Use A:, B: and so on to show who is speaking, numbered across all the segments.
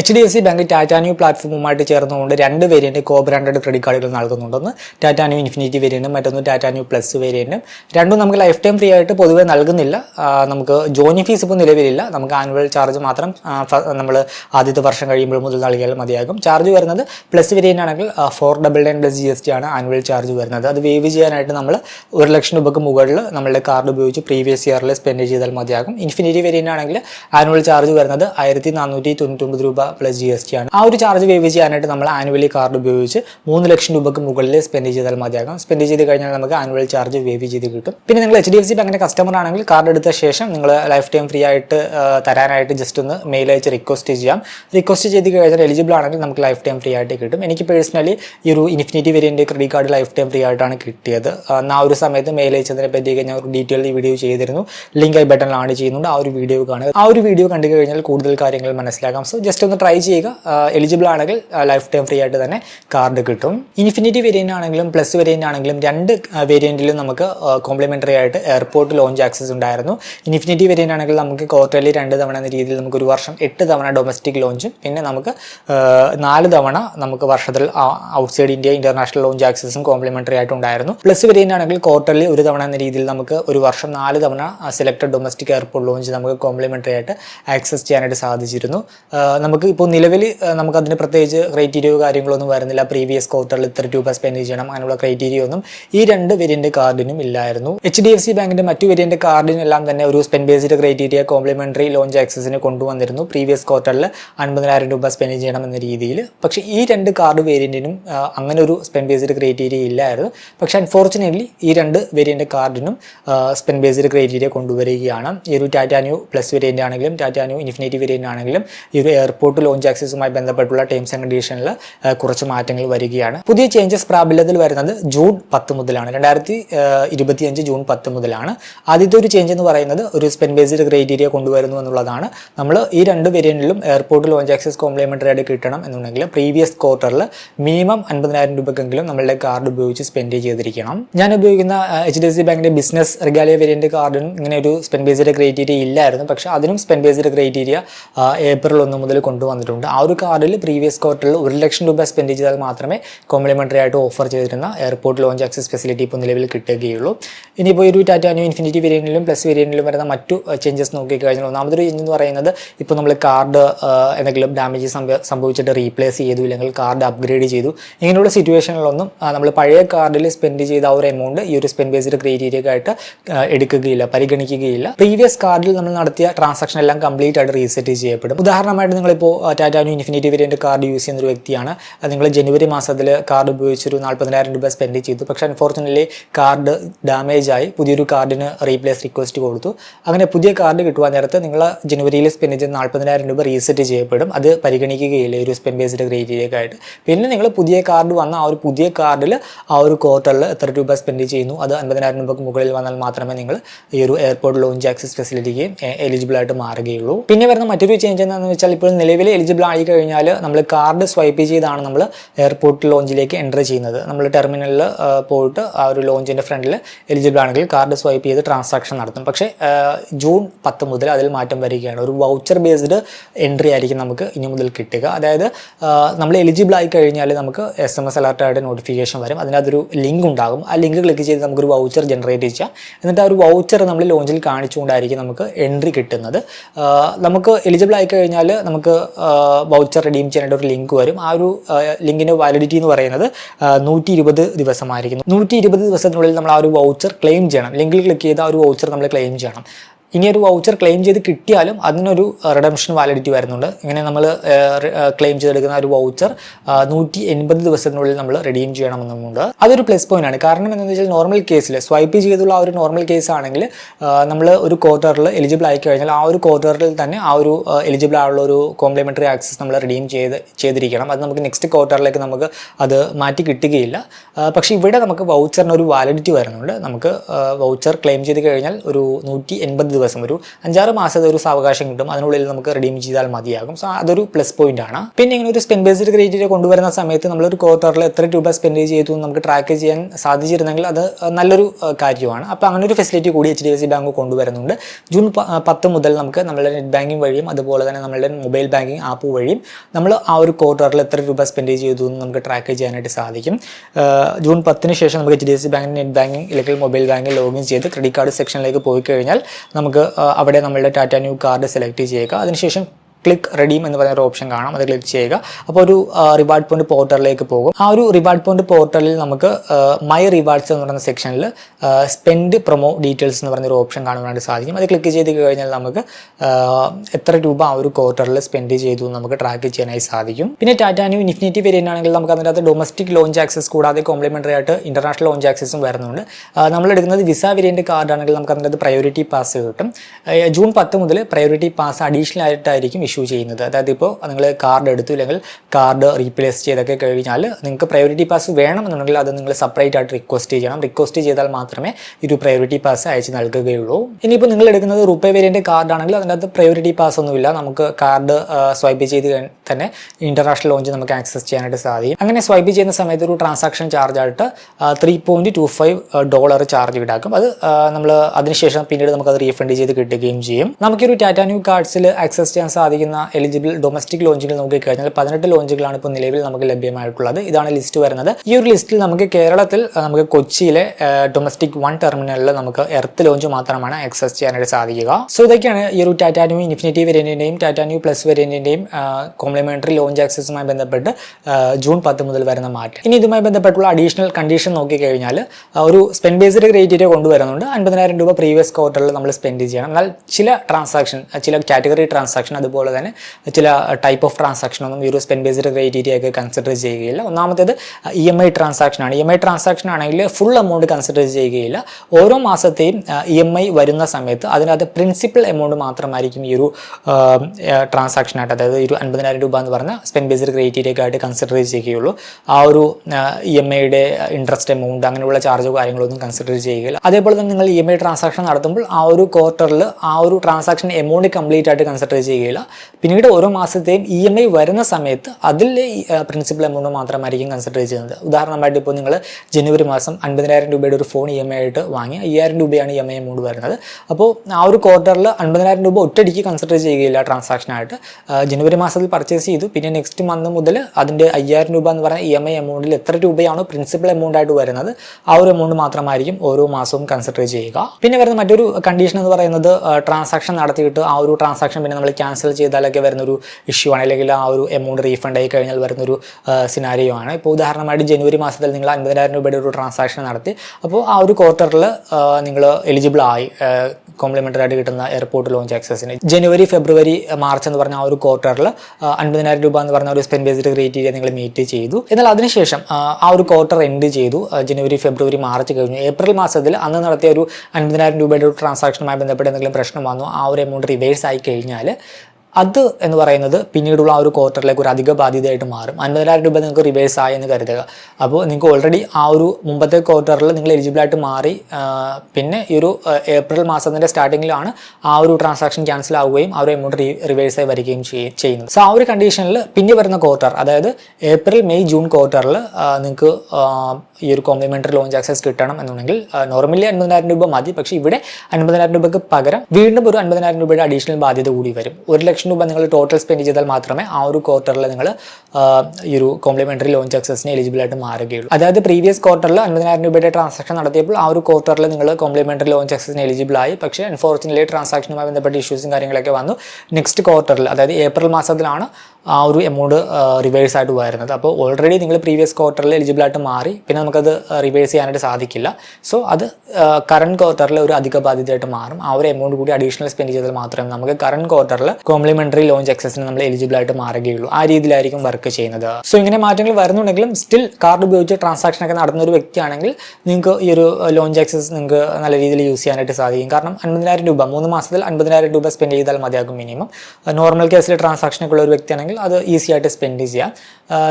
A: H D F C bank Tata Neu പ്ലാറ്റ്ഫോമുമായിട്ട് ചേർന്നുകൊണ്ട് രണ്ട് variant കോ branded credit കാർഡുകൾ നൽകുന്നുണ്ടെന്ന് ടാറ്റാന്യൂ ഇൻഫിനിറ്റി വേരിയന്റും മറ്റൊന്ന് ടാറ്റാന്യൂ പ്ലസ് വേരിയന്റും രണ്ടും നമുക്ക് ലൈഫ് ടൈം ഫ്രീ ആയിട്ട് പൊതുവെ നൽകുന്നില്ല. നമുക്ക് ജോയിൻ ഫീസ് ഇപ്പോൾ നിലവിലില്ല. നമുക്ക് ആനുവൽ ചാർജ് മാത്രം നമ്മൾ ആദ്യത്തെ വർഷം കഴിയുമ്പോൾ മുതൽ നൽകിയാൽ മതിയാകും. ചാർജ് വരുന്നത് പ്ലസ് വേരിയന്റ് ആണെങ്കിൽ four double nine plus G S T ആണ് ആനുവൽ ചാർജ് വരുന്നത്. അത് വേവ് ചെയ്യാനായിട്ട് നമ്മൾ ഒരു ലക്ഷം രൂപയ്ക്ക് മുകളിൽ നമ്മളുടെ കാർഡ് ഉപയോഗിച്ച് പ്രീവിയസ് ഇയറിൽ സ്പെൻഡ് ചെയ്താൽ മതിയാകും. ഇൻഫിനിറ്റി വേരിയന്റ് ആണെങ്കിൽ ആനുവൽ ചാർജ് വരുന്നത് ആയിരത്തി നാനൂറ്റി തൊണ്ണൂറ്റൊമ്പത് രൂപ പ്ലസ് ജി എസ് ടി ആണ്. ആ ഒരു ചാർജ് വേവ് ചെയ്യാനായിട്ട് നമ്മൾ ആനുവലി കാർഡ് ഉപയോഗിച്ച് മൂന്ന് ലക്ഷം രൂപയ്ക്ക് മുകളിൽ സ്പെൻഡ് ചെയ്താൽ മതിയാകും. സ്പെൻഡ് ചെയ്ത് കഴിഞ്ഞാൽ നമുക്ക് ആനുവൽ ചാർജ് വേവ് ചെയ്ത് കിട്ടും. പിന്നെ നിങ്ങൾ എച്ച് ഡി എഫ് സി ബാങ്കിന്റെ കസ്റ്റമർ ആണെങ്കിൽ കാർഡ് എടുത്ത ശേഷം നിങ്ങൾ ലൈഫ് ടൈം ഫ്രീ ആയിട്ട് തരാനായിട്ട് ജസ്റ്റ് ഒന്ന് മെയിൽ അയച്ച് റിക്വസ്റ്റ് ചെയ്യാം. റിക്വസ്റ്റ് ചെയ്ത് കഴിഞ്ഞാൽ എലിജിബിൾ ആണെങ്കിൽ നമുക്ക് ലൈഫ് ടൈം ഫ്രീ ആയിട്ട് കിട്ടും. എനിക്ക് പേഴ്സണലി ഈ ഒരു infinity variant credit card lifetime free ആയിട്ടാണ് കിട്ടിയത്. ആ, ഒരു സമയത്ത് മെയിൽ അയച്ചതിനെ പറ്റിയൊക്കെ ഞാൻ ഒരു ഡീറ്റെയിൽ വീഡിയോ ചെയ്തിരുന്നു. ലിങ്ക് ഐ ബട്ടൺ ആണ് ചെയ്യുന്നുണ്ട്. ആ ഒരു വീഡിയോ കാണുക. ആ ഒരു വീഡിയോ കണ്ടു കഴിഞ്ഞാൽ കൂടുതൽ കാര്യങ്ങൾ മനസ്സിലാക്കാം. സോ ജസ്റ്റ് ഒന്ന് ട്രൈ ചെയ്യുക. എലിജിബിൾ ആണെങ്കിൽ ലൈഫ് ടൈം ഫ്രീ ആയിട്ട് തന്നെ കാർഡ് കിട്ടും. ഇൻഫിനിറ്റി വേരിയന്റ് ആണെങ്കിലും പ്ലസ് വേരിയന്റ് ആണെങ്കിലും രണ്ട് വേരിയന്റിലും നമുക്ക് കോംപ്ലിമെന്ററി ആയിട്ട് എയർപോർട്ട് ലോഞ്ച് ആക്സസ് ഉണ്ടായിരുന്നു. ഇൻഫിനിറ്റി വേരിയന്റ് ആണെങ്കിൽ നമുക്ക് ക്വാർട്ടർലി രണ്ട് തവണ എന്ന രീതിയിൽ നമുക്ക് ഒരു വർഷം എട്ട് തവണ ഡൊമസ്റ്റിക് ലോഞ്ചും പിന്നെ നമുക്ക് നാല് തവണ നമുക്ക് വർഷത്തിൽ ഔട്ട്സൈഡ് ഇന്ത്യ ഇന്റർനാഷണൽ ലോഞ്ച് ആക്സസും കോംപ്ലിമെന്ററി ആയിട്ട് ഉണ്ടായിരുന്നു. പ്ലസ് വേരിയന്റ് ആണെങ്കിൽ ക്വാർട്ടർലി ഒരു തവണ എന്ന രീതിയിൽ നമുക്ക് ഒരു വർഷം നാല് തവണ സെലക്ടഡ് ഡൊമസ്റ്റിക് എയർപോർട്ട് ലോഞ്ച് നമുക്ക് കോംപ്ലിമെന്ററി ആയിട്ട് ആക്സസ് ചെയ്യാനായിട്ട് സാധിച്ചിരുന്നു. ആ, നമുക്ക് ഇപ്പോൾ നിലവിൽ നമുക്ക് അതിന് പ്രത്യേകിച്ച് ക്രൈറ്റീരിയോ കാര്യങ്ങളൊന്നും വരുന്നില്ല. പ്രീവിയസ് ക്വാർട്ടറിൽ ഇത്ര രൂപ സ്പെൻഡ് ചെയ്യണം അങ്ങനെയുള്ള ക്രൈറ്റീരിയ ഒന്നും ഈ രണ്ട് വേരിയന്റ് കാർഡിനും ഇല്ലായിരുന്നു. എച്ച് ഡി എഫ് സി ബാങ്കിന്റെ മറ്റു വേരിയന്റ് കാർഡിനെല്ലാം തന്നെ ഒരു spend based criteria complimentary lounge ആക്സസിന് കൊണ്ടുവന്നിരുന്നു. പ്രീവിയസ് ക്വാർട്ടറിൽ അൻപതിനായിരം രൂപ സ്പെൻഡ് ചെയ്യണം എന്ന രീതിയിൽ. പക്ഷേ ഈ രണ്ട് കാർഡ് വേരിയന്റിനും അങ്ങനെ ഒരു സ്പെൻഡ് ബേസ്ഡ് ക്രൈറ്റീരിയ ഇല്ലായിരുന്നു. പക്ഷേ അൺഫോർച്ചുനേറ്റ്ലി ഈ രണ്ട് വേരിയന്റ് കാർഡിനും സ്പെൻഡ് ബേസ്ഡ് ക്രൈറ്റീരിയ കൊണ്ടുവരികയാണ്. ഈ ഒരു ടാറ്റാന്യൂ പ്ലസ് വേരിയന്റ് ആണെങ്കിലും ടാറ്റാന്യൂ ഇൻഫിനിറ്റി വേരിയന്റ് ആണെങ്കിലും ഈ ഒരു എയർപോർട്ട് ലോഞ്ച് ആക്സസുമായി ബന്ധപ്പെട്ടുള്ള ടേംസ് ആൻഡ് കണ്ടീഷനിൽ കുറച്ച് മാറ്റങ്ങൾ വരികയാണ്. പുതിയ ചേഞ്ചസ് പ്രാബല്യത്തിൽ വരുന്നത് ജൂൺ പത്ത് മുതലാണ്. രണ്ടായിരത്തി ഇരുപത്തിയഞ്ച് ജൂൺ പത്ത് മുതലാണ്. ആദ്യത്തെ ഒരു ചേഞ്ച് എന്ന് പറയുന്നത് ഒരു സ്പെൻ ബേസ്ഡ് ക്രൈറ്റീരിയ കൊണ്ടുവരുന്നു എന്നുള്ളതാണ്. നമ്മൾ ഈ രണ്ട് വേരിയന്റിലും എയർപോർട്ട് ലോഞ്ച് ആക്സസ് കോംപ്ലിമെന്ററി ആയിട്ട് കിട്ടണം എന്നുണ്ടെങ്കിൽ പ്രീവിയസ് ക്വാർട്ടറിൽ മിനിമം അൻപതിനായിരം രൂപക്കെങ്കിലും നമ്മളുടെ കാർഡ് ഉപയോഗിച്ച് സ്പെൻഡ് ചെയ്തിരിക്കണം. ഞാൻ ഉപയോഗിക്കുന്ന എച്ച് ഡി സി ബാങ്കിന്റെ ബിസിനസ് റിഗാലിയ വേരിയന്റ് കാർഡിനും ഇങ്ങനെ ഒരു സ്പെൻ ബേസ്ഡ് ക്രൈറ്റീരിയ ഇല്ലായിരുന്നു. പക്ഷേ അതിനും സ്പെൻ ബേസ്ഡ് ക്രൈറ്റീരിയ ഏപ്രിൽ ഒന്ന് മുതൽ കൊണ്ടുവന്നിട്ടുണ്ട്. ആ ഒരു കാർഡിൽ പ്രീവിയസ് ക്വാർട്ടറിൽ ഒരു ലക്ഷം രൂപ സ്പെൻഡ് ചെയ്താൽ മാത്രമേ കോംപ്ലിമെന്ററി ആയിട്ട് ഓഫർ ചെയ്തിരുന്ന എയർപോർട്ട് ലോഞ്ച് ആക്സസ് ഫെസിലിറ്റി ഇപ്പോൾ നിലവിൽ കിട്ടുകയുള്ളൂ. ഇനിയിപ്പോൾ ഒരു ടാറ്റ ന്യൂ ഇൻഫിനിറ്റി വേരിയന്റിലും പ്ലസ് വേരിയന്റിലും വരുന്ന മറ്റു ചേഞ്ചസ് നോക്കിക്കഴിഞ്ഞാൽ ഒന്നാമതൊരു ചേഞ്ച് എന്ന് പറയുന്നത് ഇപ്പോൾ നമ്മൾ കാർഡ് എന്തെങ്കിലും ഡാമേജ് സംഭവിച്ചിട്ട് റീപ്ലേസ് ചെയ്തു ഇല്ലെങ്കിൽ കാർഡ് അപ്ഗ്രേഡ് ചെയ്തു. ഇങ്ങനെയുള്ള സിറ്റുവേഷനിലൊന്നും നമ്മൾ പഴയ കാർഡിൽ സ്പെൻഡ് ചെയ്ത ആ ഒരു എമൗണ്ട് ഈ ഒരു സ്പെൻഡ് ബേസ്ഡ് ക്രൈറ്റീരിയ ആയിട്ട് എടുക്കുകയില്ല പരിഗണിക്കുകയില്ല. പ്രീവിയസ് കാർഡിൽ നമ്മൾ നടത്തിയ ട്രാൻസാക്ഷൻ എല്ലാം കംപ്ലീറ്റ് ആയിട്ട് റീസെറ്റ് ചെയ്യപ്പെടും. ഉദാഹരണമായിട്ട് നിങ്ങളിപ്പോൾ ടാറ്റാനു ഇൻഫിനിറ്റി വേരിയന്റ് കാർഡ് യൂസ് ചെയ്യുന്ന ഒരു വ്യക്തിയാണ്. നിങ്ങൾ ജനുവരി മാസത്തിൽ കാർഡ് ഉപയോഗിച്ചൊരു നാൽപ്പതിനായിരം രൂപ സ്പെൻഡ് ചെയ്തു. പക്ഷേ അൺഫോർച്ചുനേറ്റ്ലി കാർഡ് ഡാമേജ് ആയി. പുതിയൊരു കാർഡിന് റീപ്ലേസ് റിക്വസ്റ്റ് കൊടുത്തു. അങ്ങനെ പുതിയ കാർഡ് കിട്ടുവാൻ നേരത്ത് നിങ്ങൾ ജനുവരിയിൽ സ്പെൻഡ് ചെയ്ത നാൽപ്പതിനായിരം രൂപ റീസെറ്റ് ചെയ്യപ്പെടും. അത് പരിഗണിക്കുകയില്ല ഒരു സ്പെൻഡ് ബേസ്ഡ് ക്രൈറ്റീരിയക്കായിട്ട് പിന്നെ നിങ്ങൾ പുതിയ കാർഡ് വന്ന ആ ഒരു പുതിയ കാർഡിൽ ആ ഒരു ക്വാർട്ടറിൽ എത്ര രൂപ സ്പെൻഡ് ചെയ്യുന്നു. അത് അൻപതിനായിരം രൂപക്ക് മുകളിൽ വന്നാൽ മാത്രമേ നിങ്ങൾ ഈ ഒരു എയർപോർട്ട് ലോഞ്ച് ആക്സസ് ഫെസിലിറ്റിക്ക് എലിജിബിൾ ആയിട്ട് മാറുകയുള്ളൂ. പിന്നെ വരുന്ന മറ്റൊരു ചേഞ്ച് എന്താണെന്ന് വെച്ചാൽ ഇപ്പോൾ നിലവിൽ എലിജിബിൾ ആയി കഴിഞ്ഞാൽ നമ്മൾ കാർഡ് സ്വൈപ്പ് ചെയ്താണ് നമ്മൾ എയർപോർട്ട് ലോഞ്ചിലേക്ക് എന്റർ ചെയ്യുന്നത്. നമ്മൾ ടെർമിനലിൽ പോയിട്ട് ആ ഒരു ലോഞ്ചിന്റെ ഫ്രണ്ടിൽ എലിജിബിൾ ആണെങ്കിൽ കാർഡ് സ്വൈപ്പ് ചെയ്ത് ട്രാൻസാക്ഷൻ നടത്തും. പക്ഷേ ജൂൺ പത്ത് മുതൽ അതിൽ മാറ്റം വരികയാണ്. ഒരു വൗച്ചർ ബേസ്ഡ് എൻട്രി ആയിരിക്കും നമുക്ക് ഇനി മുതൽ കിട്ടുക. അതായത് നമ്മൾ എലിജിബിൾ ആയി കഴിഞ്ഞാൽ നമുക്ക് എസ് എം എസ് അലർട്ടായിട്ട് നോട്ടിഫിക്കേഷൻ വരും. അതിനകത്തൊരു ലിങ്ക് ഉണ്ടാകും. ആ ലിങ്ക് ക്ലിക്ക് ചെയ്ത് നമുക്കൊരു വൗച്ചർ ജനറേറ്റ് ചെയ്യാം. എന്നിട്ട് ആ ഒരു വൗച്ചർ നമ്മൾ ലോഞ്ചിൽ കാണിച്ചുകൊണ്ടായിരിക്കും നമുക്ക് എൻട്രി കിട്ടുന്നത്. നമുക്ക് എലിജിബിൾ ആയി കഴിഞ്ഞാൽ നമുക്ക് വൗച്ചർ റെഡീം ചെയ്യാനായിട്ട് ഒരു ലിങ്ക് വരും. ആ ഒരു ലിങ്കിന്റെ വാലിഡിറ്റി എന്ന് പറയുന്നത് നൂറ്റി ഇരുപത് ദിവസമായിരിക്കും നൂറ്റി ഇരുപത് ദിവസത്തിനുള്ളിൽ നമ്മൾ ആ ഒരു വൗച്ചർ ക്ലെയിം ചെയ്യണം. ലിങ്കിൽ ക്ലിക്ക് ചെയ്ത് ആ ഒരു വൗച്ചർ നമ്മൾ ക്ലെയിം ചെയ്യണം. ഇനി ഒരു വൗച്ചർ ക്ലെയിം ചെയ്ത് കിട്ടിയാലും അതിനൊരു റിഡംഷൻ വാലിഡിറ്റി വരുന്നുണ്ട്. ഇങ്ങനെ നമ്മൾ ക്ലെയിം ചെയ്തെടുക്കുന്ന ഒരു വൗച്ചർ നൂറ്റി എൺപത് ദിവസത്തിനുള്ളിൽ നമ്മൾ റിഡീം ചെയ്യണമെന്നുണ്ട്. അതൊരു പ്ലസ് പോയിന്റ് ആണ്. കാരണം എന്താണെന്ന് വെച്ചാൽ നോർമൽ കേസിൽ സ്വൈപ്പ് ചെയ്തുള്ള ആ ഒരു നോർമൽ കേസ് ആണെങ്കിൽ നമ്മൾ ഒരു ക്വാർട്ടറിൽ എലിജിബിൾ ആയി കഴിഞ്ഞാൽ ആ ഒരു ക്വാർട്ടറിൽ തന്നെ ആ ഒരു എലിജിബിൾ ആയുള്ള ഒരു കോംപ്ലിമെന്ററി ആക്സസ് നമ്മൾ റിഡീം ചെയ്ത് ചെയ്തിരിക്കണം. അത് നമുക്ക് നെക്സ്റ്റ് ക്വാർട്ടറിലേക്ക് നമുക്ക് അത് മാറ്റി കിട്ടുകയില്ല. പക്ഷെ പക്ഷേ ഇവിടെ നമുക്ക് വൗച്ചറിന് ഒരു വാലിഡിറ്റി വരുന്നുണ്ട്. നമുക്ക് വൗച്ചർ ക്ലെയിം ചെയ്ത് കഴിഞ്ഞാൽ ഒരു നൂറ്റി എൺപത് ദിവസം ഒരു അഞ്ചാറ് മാസത്തെ ഒരു സാവകാശം കിട്ടും. അതിനുള്ളിൽ നമുക്ക് റിഡീം ചെയ്താൽ മതിയാകും. സോ അതൊരു പ്ലസ് പോയിന്റ് ആണ്. പിന്നെ ഇങ്ങനെ ഒരു സ്പെൻഡ് ബേസ്ഡ് ക്രെഡിറ്റ് കൊണ്ടുവരുന്ന സമയത്ത് നമ്മളൊരു ക്വാർട്ടറിൽ എത്ര രൂപ സ്പെൻഡ് ചെയ്തു നമുക്ക് ട്രാക്ക് ചെയ്യാൻ സാധിച്ചിരുന്നെങ്കിൽ അത് നല്ലൊരു കാര്യമാണ്. അപ്പോൾ അങ്ങനെ ഒരു ഫെസിലിറ്റി കൂടി H D F C bank കൊണ്ടുവരുന്നുണ്ട്. ജൂൺ പത്ത് മുതൽ നമുക്ക് നമ്മളുടെ നെറ്റ് ബാങ്കിങ് വഴിയും അതുപോലെ തന്നെ നമ്മളുടെ മൊബൈൽ ബാങ്കിങ് ആപ്പ് വഴിയും നമ്മൾ ആ ഒരു ക്വാർട്ടറിൽ എത്ര രൂപ സ്പെൻഡ് ചെയ്തു എന്ന് നമുക്ക് ട്രാക്ക് ചെയ്യാനായിട്ട് സാധിക്കും. ജൂൺ പത്തിന് ശേഷം നമുക്ക് എച്ച് ഡി എഫ് സി ബാങ്കിന്റെ നെറ്റ് ബാങ്കിങ് അല്ലെങ്കിൽ മൊബൈൽ ബാങ്കിങ് ലോഗിൻ ചെയ്ത് ക്രെഡിറ്റ് കാർഡ് സെക്ഷനിലേക്ക് പോയി കഴിഞ്ഞാൽ നമുക്ക് അവിടെ നമ്മളുടെ ടാറ്റ ന്യൂ കാർഡ് സെലക്ട് ചെയ്യുക. അതിനുശേഷം ക്ലിക്ക് റെഡീം എന്ന് പറയുന്ന ഒരു ഓപ്ഷൻ കാണാം. അത് ക്ലിക്ക് ചെയ്യുക. അപ്പോൾ ഒരു റിവാർഡ് പോയിന്റ് പോർട്ടലിലേക്ക് പോകും. ആ ഒരു റിവാർഡ് പോയിന്റ് പോർട്ടലിൽ നമുക്ക് മൈ റിവാർഡ്സ് എന്ന് പറയുന്ന സെക്ഷനിൽ സ്പെൻഡ് പ്രൊമോ ഡീറ്റെയിൽസ് എന്ന് പറയുന്ന ഒരു ഓപ്ഷൻ കാണുവാനായിട്ട് സാധിക്കും. അത് ക്ലിക്ക് ചെയ്ത് കഴിഞ്ഞാൽ നമുക്ക് എത്ര രൂപ ആ ഒരു ക്വാർട്ടറിൽ സ്പെൻഡ് ചെയ്തു നമുക്ക് ട്രാക്ക് ചെയ്യാനായി സാധിക്കും. പിന്നെ ടാറ്റ ന്യൂ ഇൻഫിനിറ്റി വേരിയന്റ് ആണെങ്കിൽ നമുക്ക് അതിന്റെ അകത്ത് ഡൊമസ്റ്റിക് ലോഞ്ച് ആക്സസ് കൂടാതെ കോംപ്ലിമെന്ററി ആയിട്ട് ഇന്റർനാഷണൽ ലോഞ്ച് ആക്സസും വരുന്നുണ്ട്. നമ്മൾ എടുക്കുന്നത് വിസ വേരിയന്റ് കാർഡ് ആണെങ്കിൽ നമുക്ക് അതിന്റെ അകത്ത് പ്രയോറിറ്റി പാസ് കിട്ടും ജൂൺ പത്ത് മുതൽ പ്രയോറിറ്റി പാസ് അഡീഷണൽ ആയിട്ടായിരിക്കും ഇഷ്യൂ ചെയ്യുന്നത്. അതായത് ഇപ്പോൾ നിങ്ങൾ കാർഡ് എടുത്തു അല്ലെങ്കിൽ കാർഡ് റീപ്ലേസ് ചെയ്തൊക്കെ കഴിഞ്ഞാൽ നിങ്ങൾക്ക് പ്രയോറിറ്റി പാസ് വേണമെന്നുണ്ടെങ്കിൽ അത് നിങ്ങൾ സെപ്പറേറ്റ് ആയിട്ട് റിക്വസ്റ്റ് ചെയ്യണം. റിക്വസ്റ്റ് ചെയ്താൽ മാത്രമേ ഒരു പ്രയോറിറ്റി പാസ് അയച്ച് നൽകുകയുള്ളൂ. ഇനിയിപ്പോൾ നിങ്ങൾ എടുക്കുന്നത് റുപ്പേ വേരിയന്റ് കാർഡാണെങ്കിൽ അതിന്റെ പ്രയോറിറ്റി പാസ് ഒന്നുമില്ല നമുക്ക് കാർഡ് സ്വൈപ്പ് ചെയ്ത് തന്നെ ഇന്റർനാഷണൽ ലോഞ്ച് നമുക്ക് ആക്സസ് ചെയ്യാനായിട്ട് സാധിക്കും. അങ്ങനെ സ്വൈപ്പ് ചെയ്യുന്ന സമയത്ത് ഒരു ട്രാൻസാക്ഷൻ ചാർജ് ആയിട്ട് three point two five dollar charge ഈടാക്കും അത് നമ്മൾ അതിനുശേഷം പിന്നീട് നമുക്ക് അത് റീഫണ്ട് ചെയ്ത് കിട്ടുകയും ചെയ്യും. നമുക്കൊരു ടാറ്റാന്യൂ കാർഡ്സിൽ ആക്സസ് ചെയ്യാൻ സാധിക്കുന്ന എലിജിബിൾ ഡൊമസ്റ്റിക് ലോഞ്ചുകൾ നോക്കി കഴിഞ്ഞാൽ പതിനെട്ട് ലോഞ്ചുകളാണ് ഇപ്പോൾ നിലവിൽ നമുക്ക് ലഭ്യമായിട്ടുള്ളത്. ഇതാണ് ലിസ്റ്റ് വരുന്നത്. ഈ ഒരു ലിസ്റ്റിൽ നമുക്ക് കേരളത്തിൽ നമുക്ക് കൊച്ചിയിലെ ഡൊമസ്റ്റിക് വൺ ടെർമിനലിൽ നമുക്ക് എർത്ത് ലോഞ്ച് മാത്രമാണ് ആക്സസ് ചെയ്യാനായിട്ട് സാധിക്കുക. സോ ഇതൊക്കെയാണ് ഈ ഒരു ടാറ്റാ ന്യൂ ഇൻഫിനിറ്റി വേരിയന്റിന്റെയും ടാറ്റാ ന്യൂ പ്ലസ് വേരിയന്റിന്റെയും കോംപ്ലിമെന്ററി ലോഞ്ച് ആക്സസുമായി ബന്ധപ്പെട്ട് ജൂൺ പത്ത് മുതൽ വരുന്ന മാറ്റം. ഇനി ഇതുമായി ബന്ധപ്പെട്ടുള്ള അഡീഷണൽ കണ്ടീഷൻ നോക്കിക്കഴിഞ്ഞാൽ കഴിഞ്ഞാൽ ഒരു സ്പെൻഡ് ബേസ്ഡ് ക്രെഡിറ്റ് കൊണ്ടുവരുന്നുണ്ട്. അൻപതിനായിരം രൂപ പ്രീവിയസ് ക്വാർട്ടറിൽ നമ്മൾ സ്പെൻഡ് ചെയ്യണം. എന്നാൽ ചില ട്രാൻസാക്ഷൻ ചില കാറ്റഗറി ട്രാൻസാക്ഷൻ അതുപോലെ തന്നെ ചില ടൈപ്പ് ഓഫ് ട്രാൻസാക്ഷൻ ഒന്നും ഈ ഒരു സ്പെൻഡ് ബേസ്ഡ് ക്രൈറ്റീരിയ ഒക്കെ കൺസിഡർ ചെയ്യുകയില്ല. ഒന്നാമത്തേത് ഇ എം ഐ ട്രാൻസാക്ഷൻ ആണ്. ഇ എം ഐ ട്രാൻസാക്ഷൻ ആണെങ്കിൽ ഫുൾ എമൗണ്ട് കൺസിഡർ ചെയ്യുകയില്ല. ഓരോ മാസത്തെയും ഇ എം ഐ വരുന്ന സമയത്ത് അതിനകത്ത് പ്രിൻസിപ്പൽ എമൗണ്ട് മാത്രമായിരിക്കും ഈ ഒരു ട്രാൻസാക്ഷൻ ആയിട്ട് അതായത് ഒരു അൻപതിനായിരം രൂപ എന്ന് പറഞ്ഞ സ്പെൻഡ് ബേസ്ഡ് ക്രൈറ്റീരിയ ആയിട്ട് കൺസിഡർ ചെയ്യുകയുള്ളൂ. ആ ഒരു ഇ എം ഐയുടെ ഇൻട്രസ്റ്റ് എമൗണ്ട് അങ്ങനെയുള്ള ചാർജോ കാര്യങ്ങളൊന്നും കൺസിഡർ ചെയ്യുകയില്ല. അതേപോലെ തന്നെ നിങ്ങൾ ഇ എം ഐ ട്രാൻസാക്ഷൻ നടത്തുമ്പോൾ ആ ഒരു ക്വാർട്ടറിൽ ആ ഒരു ട്രാൻസാക്ഷൻ എമൗണ്ട് കംപ്ലീറ്റ് ആയിട്ട് കൺസിഡർ ചെയ്യുകയില്ല. പിന്നീട് ഓരോ മാസത്തെയും ഇ എം ഐ വരുന്ന സമയത്ത് അതിലെ പ്രിൻസിപ്പൽ എമൗണ്ട് മാത്രമായിരിക്കും കൺസിഡർ ചെയ്യുന്നത്. ഉദാഹരണമായിട്ട് ഇപ്പോൾ നിങ്ങൾ ജനുവരി മാസം അൻപതിനായിരം രൂപയുടെ ഒരു ഫോൺ ഇ എം ഐ ആയിട്ട് വാങ്ങി അയ്യായിരം രൂപയാണ് ഇ എം ഐ എമൗണ്ട് വരുന്നത്. അപ്പോൾ ആ ഒരു ക്വാർട്ടറിൽ അൻപതിനായിരം രൂപ ഒറ്റയടിക്ക് കൺസിഡർ ചെയ്യുകയില്ല ട്രാൻസാക്ഷനായിട്ട് ജനുവരി മാസത്തിൽ പർച്ചേസ് ചെയ്തു പിന്നെ നെക്സ്റ്റ് മന്ത് മുതൽ അതിന്റെ അയ്യായിരം രൂപ എന്ന് പറയുന്ന ഇ എം ഐ എമൗണ്ടിൽ എത്ര രൂപയാണോ പ്രിൻസിപ്പൽ എമൗണ്ട് ആയിട്ട് വരുന്നത് ആ ഒരു എമൗണ്ട് മാത്രമായിരിക്കും ഓരോ മാസവും കൺസിഡർ ചെയ്യുക. പിന്നെ വരുന്ന മറ്റൊരു കണ്ടീഷൻ എന്ന് പറയുന്നത് ട്രാൻസാക്ഷൻ നടത്തിയിട്ട് ആ ഒരു ട്രാൻസാക്ഷൻ പിന്നെ നമ്മൾ ക്യാൻസൽ ചെയ്താലൊക്കെ വരുന്നൊരു ഇഷ്യൂ ആണ്. അല്ലെങ്കിൽ ആ ഒരു എമൗണ്ട് റീഫണ്ട് ആയി കഴിഞ്ഞാൽ വരുന്നൊരു സിനാരിയോ ആണ്. ഇപ്പോൾ ഉദാഹരണമായിട്ട് ജനുവരി മാസത്തിൽ നിങ്ങൾ അൻപതിനായിരം രൂപയുടെ ഒരു ട്രാൻസാക്ഷൻ നടത്തി. അപ്പോൾ ആ ഒരു ക്വാർട്ടറിൽ നിങ്ങൾ എലിജിബിൾ ആയി കോംപ്ലിമെന്ററി ആയിട്ട് കിട്ടുന്ന എയർപോർട്ട് ലോഞ്ച് ആക്സസിന് ജനുവരി ഫെബ്രുവരി മാർച്ച് എന്ന് പറഞ്ഞ ആ ഒരു ക്വാർട്ടറിൽ അൻപതിനായിരം രൂപ എന്ന് പറഞ്ഞ ഒരു സ്പെൻഡ് ബേസ്ഡ് ക്രിയേറ്റീരിയ നിങ്ങൾ മീറ്റ് ചെയ്തു. എന്നാൽ അതിനുശേഷം ആ, ആ ഒരു ക്വാർട്ടർ എൻഡ് ചെയ്തു. ജനുവരി ഫെബ്രുവരി മാർച്ച് കഴിഞ്ഞു. ഏപ്രിൽ മാസത്തിൽ അന്ന് നടത്തിയ ഒരു അൻപതിനായിരം രൂപയുടെ ഒരു ട്രാൻസാക്ഷനുമായി ബന്ധപ്പെട്ട് എന്തെങ്കിലും പ്രശ്നം വന്നു ആ ഒരു എമൗണ്ട് റിവേഴ്സ് ആയി കഴിഞ്ഞാൽ അത് എന്ന് പറയുന്നത് പിന്നീടുള്ള ആ ഒരു ക്വാർട്ടറിലേക്ക് ഒരു അധിക ബാധ്യതയായിട്ട് മാറും. അൻപതിനായിരം രൂപ നിങ്ങൾക്ക് റിവേഴ്സ് ആയി എന്ന് കരുതുക. അപ്പോൾ നിങ്ങൾക്ക് ഓൾറെഡി ആ ഒരു മുമ്പത്തെ ക്വാർട്ടറിൽ നിങ്ങൾ എലിജിബിൾ ആയിട്ട് മാറി പിന്നെ ഈ ഒരു ഏപ്രിൽ മാസത്തിന്റെ സ്റ്റാർട്ടിങ്ങിലാണ് ആ ഒരു ട്രാൻസാക്ഷൻ ക്യാൻസൽ ആവുകയും ആ ഒരു എമൗണ്ട് റിവേഴ്സ് ആയി വരികയും ചെയ്യ- ചെയ്യുന്നത്. സോ ആ ഒരു കണ്ടീഷനിൽ പിന്നെ വരുന്ന ക്വാർട്ടർ അതായത് ഏപ്രിൽ മെയ് ജൂൺ ക്വാർട്ടറിൽ നിങ്ങൾക്ക് ഈ ഒരു കോംപ്ലിമെന്ററി ലോഞ്ച് ആക്സസ് കിട്ടണം എന്നുണ്ടെങ്കിൽ നോർമലി അൻപതിനായിരം രൂപ മതി. പക്ഷേ ഇവിടെ അൻപതിനായിരം രൂപയ്ക്ക് പകരം വീണ്ടും ഒരു അൻപതിനായിരം രൂപയുടെ അഡീഷണൽ ബാധ്യത കൂടി വരും. ഒരു ലക്ഷം രൂപ നിങ്ങൾ ടോട്ടൽ സ്പെൻഡ് ചെയ്താൽ മാത്രമേ ആ ഒരു ക്വാർട്ടറിൽ നിങ്ങൾ ഈ ഒരു കോംപ്ലിമെന്ററി ലോഞ്ച് ആക്സസിന് എലിജിബിൾ ആയിട്ട് മാറുകയുള്ളൂ. അതായത് പ്രീവിയസ് ക്വാർട്ടറിൽ അൻപതിനായിരം രൂപയുടെ ട്രാൻസാക്ഷൻ നടത്തിയപ്പോൾ ആ ഒരു ക്വാർട്ടറിൽ നിങ്ങൾ കോംപ്ലിമെന്ററി ലോഞ്ച് ആക്സസിന് എലിജിബിൾ ആയി. പക്ഷേ അൺഫോർച്ചുനേറ്റ്ലി ട്രാൻസാക്ഷനുമായി ബന്ധപ്പെട്ട ഇഷ്യൂസും കാര്യങ്ങളൊക്കെ വന്നു. നെക്സ്റ്റ് ക്വാർട്ടറിൽ അതായത് ഏപ്രിൽ മാസത്തിലാണ് ആ ഒരു എമൗണ്ട് റിവേഴ്സ് ആയിട്ട് വരുന്നത്. അപ്പോൾ ഓൾറെഡി നിങ്ങൾ പ്രീവിയസ് ക്വാർട്ടറിൽ എലിജിബിൾ ആയിട്ട് മാറി പിന്നെ നമുക്കത് റിവേഴ്സ് ചെയ്യാനായിട്ട് സാധിക്കില്ല. സോ അത് കറണ്ട് ക്വാർട്ടറിൽ ഒരു അധിക ബാധ്യതയായിട്ട് മാറും. ആ ഒരു എമൗണ്ട് കൂടി അഡീഷണൽ സ്പെൻഡ് ചെയ്താൽ മാത്രമേ നമുക്ക് കറണ്ട് ക്വാർട്ടറിൽ കോംപ്ലിമെന്ററി ലോഞ്ച് എക്സസിന് നമ്മൾ എലിജിബിൾ ആയിട്ട് മാറുകയുള്ളൂ. ആ രീതിയിലായിരിക്കും വർക്ക് ചെയ്യുന്നത്. സോ ഇങ്ങനെ മാറ്റങ്ങൾ വരുന്നുണ്ടെങ്കിലും സ്റ്റിൽ കാർഡ് ഉപയോഗിച്ച് ട്രാൻസാക്ഷൻ ഒക്കെ നടന്ന ഒരു വ്യക്തിയാണെങ്കിൽ നിങ്ങൾക്ക് ഈ ഒരു ലോഞ്ച് എക്സസ് നിങ്ങൾക്ക് നല്ല രീതിയിൽ യൂസ് ചെയ്യാനായിട്ട് സാധിക്കും. കാരണം അൻപതിനായിരം രൂപ മൂന്ന് മാസത്തിൽ അൻപതിനായിരം രൂപ സ്പെൻഡ് ചെയ്താൽ മതിയാകും മിനിമം നോർമൽ കേസിൽ ട്രാൻസാക്ഷനൊക്കെ ഉള്ള ഒരു വ്യക്തിയാണെങ്കിൽ ആണെങ്കിൽ അത് ഈസി ആയിട്ട് സ്പെൻഡ് ചെയ്യാം.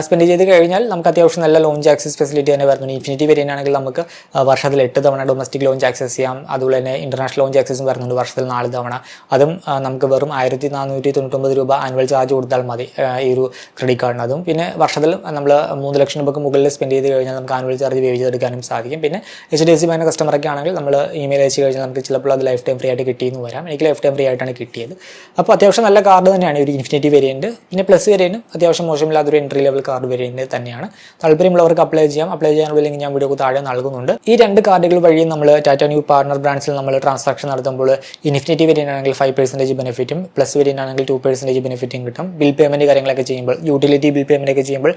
A: സ്പെൻഡ് ചെയ്ത് കഴിഞ്ഞാൽ നമുക്ക് അത്യാവശ്യം നല്ല ലോഞ്ച് ആക്സസ് ഫെസിലിറ്റി തന്നെ വരുന്നുണ്ട് ഇൻഫിനിറ്റി വേരിയന്റ് ആണെങ്കിൽ നമുക്ക് വർഷത്തിൽ എട്ട് തവണ ഡൊമസ്റ്റിക് ലോഞ്ച് ആക്സസ് ചെയ്യാം. അതുപോലെ തന്നെ ഇന്റർനാഷണൽ ലോഞ്ച് ആക്സസും വരുന്നുണ്ട് വർഷത്തിൽ നാല് തവണ. അതും നമുക്ക് വെറും ആയിരത്തി നാനൂറ്റി തൊണ്ണൂറ്റൊമ്പത് രൂപ ആനുവൽ ചാർജ് കൊടുത്താൽ മതി ഈ ഒരു ക്രെഡിറ്റ് കാർഡിന് അതും പിന്നെ വർഷത്തിൽ നമ്മൾ മൂന്ന് ലക്ഷം രൂപയ്ക്ക് മുകളിൽ സ്പെൻഡ് ചെയ്ത് കഴിഞ്ഞാൽ നമുക്ക് ആനുവൽ ചാർജ് വേവ് ചെയ്തെടുക്കാനും സാധിക്കും. പിന്നെ H D F C bank കസ്റ്റമറൊക്കെ ആണെങ്കിൽ നമ്മൾ ഇമെയിൽ അയച്ചു കഴിഞ്ഞാൽ നമുക്ക് ചിലപ്പോൾ അത് ലൈഫ് ടൈം ഫ്രീ ആയിട്ട് കിട്ടിയെന്ന് വരാം. എനിക്ക് ലൈഫ് ടൈം ഫ്രീ ആയിട്ടാണ് കിട്ടിയത്. അപ്പോൾ അത്യാവശ്യം നല്ല കാർഡ് തന്നെയാണ് ഒരു ഇൻഫിനിറ്റി വേരിയന്റ് പിന്നെ പ്ലസ് വേരിയന്റും അത്യാവശ്യം മോശമില്ലാത്തൊരു എൻട്രി ലെവൽ കാർഡ് വേരിയന്റ് തന്നെയാണ്. താല്പര്യമുള്ളവർക്ക് അപ്ലൈ ചെയ്യാം. അപ്ലൈ ചെയ്യാനുള്ള ലിങ്ക് ഞാൻ വീഡിയോക്ക് താഴെ നൽകുന്നുണ്ട്. ഈ രണ്ട് കാർഡുകൾ വഴിയും നമ്മൾ ടാറ്റ ന്യൂ പാർട്ണർ ബ്രാൻഡ്സിൽ നമ്മൾ ട്രാൻസാക്ഷൻ നടത്തുമ്പോൾ ഇൻഫിനിറ്റി വേരിയന്റ് ആണെങ്കിൽ ഫൈവ് പെർസെന്റേജ് ബെനിഫിറ്റും പ്ലസ് വേരിയന്റ് ആണെങ്കിൽ ടു പെർസെന്റേജ് ബെനിഫിറ്റും കിട്ടും. ബിൽ പേയ്മെന്റ് കാര്യങ്ങളൊക്കെ ചെയ്യുമ്പോൾ യൂട്ടിലിറ്റി ബിൽ പേയ്മെന്റ് ഒക്കെ ചെയ്യുമ്പോൾ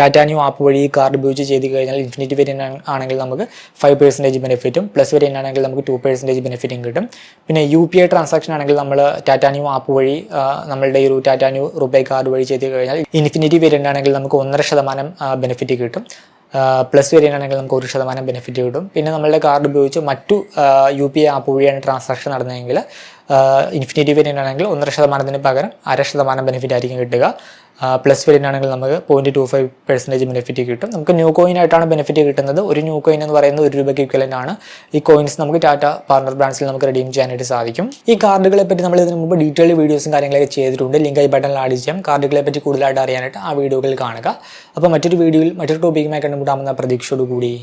A: ടാറ്റ ന്യൂ ആപ്പ് വഴി ഈ കാർഡ് ഉപയോഗിച്ച് ചെയ്ത് കഴിഞ്ഞാൽ ഇൻഫിനിറ്റി വേരിയന്റ് ആണെങ്കിൽ നമുക്ക് ഫൈവ് പെർസെന്റേജ് ബെനിഫിറ്റും പ്ലസ് വേരിയന്റ് ആണെങ്കിൽ നമുക്ക് ടു പെർസെന്റേജ് ബെനിഫിറ്റും കിട്ടും. പിന്നെ യു പി ഐ ട്രാൻസാക്ഷൻ ആണെങ്കിൽ നമ്മൾ ടാറ്റ ന്യൂ ആപ്പ് വഴി നമ്മളുടെ ഈ ഒരു ടാറ്റ ന്യൂ റുപേ കാർഡ് വഴി ചെയ്ത് കഴിഞ്ഞാൽ ഇൻഫിനിറ്റി വേരിയന്റ് ആണെങ്കിൽ നമുക്ക് ഒന്നര ശതമാനം ബെനിഫിറ്റ് കിട്ടും. പ്ലസ് വേരിയന്റ് ആണെങ്കിൽ നമുക്ക് ഒരു ശതമാനം ബെനിഫിറ്റ് കിട്ടും. പിന്നെ നമ്മളുടെ കാർഡ് ഉപയോഗിച്ച് മറ്റു യു പി ഐ ആപ്പ് വഴിയാണ് ട്രാൻസാക്ഷൻ നടന്നതെങ്കിൽ ഇൻഫിനിറ്റി വേരിയന്റ് ആണെങ്കിൽ ഒന്നര ശതമാനത്തിന് പകരം അര ശതമാനം ബെനിഫിറ്റ് ആയിരിക്കും കിട്ടുക. പ്ലസ് വേരിയന്റ് നമുക്ക് point two five percentage benefit കിട്ടും. നമുക്ക് ന്യൂ കോയിൻ ആയിട്ടാണ് ബെനിഫിറ്റ് കിട്ടുന്നത്. ഒരു ന്യൂ കോയിൻ എന്ന് പറയുന്നത് ഒരു രൂപയ്ക്ക് ഇക്വലന്റ് ആണ്. ഈ കോയിൻസ് നമുക്ക് ടാറ്റ പാർട്ണർ ബ്രാൻഡ്സിൽ നമുക്ക് റെഡീം ചെയ്യാനായിട്ട് സാധിക്കും. ഈ കാർഡുകളെ പറ്റി നമ്മൾ ഇതിന് മുമ്പ് ഡീറ്റെയിൽ വീഡിയോസും കാര്യങ്ങളൊക്കെ ചെയ്തിട്ടുണ്ട്. ലിങ്ക് ഐ ബട്ടണിൽ ആഡ് ചെയ്യാം. കാർഡുകളെ പറ്റി കൂടുതലായിട്ട് അറിയാനായിട്ട് ആ വീഡിയോകൾ കാണുക. അപ്പോൾ മറ്റൊരു വീഡിയോയിൽ മറ്റൊരു ടോപ്പിക്കുമായി കണ്ടുമുട്ടാമെന്ന പ്രതീക്ഷയോടുകൂടി.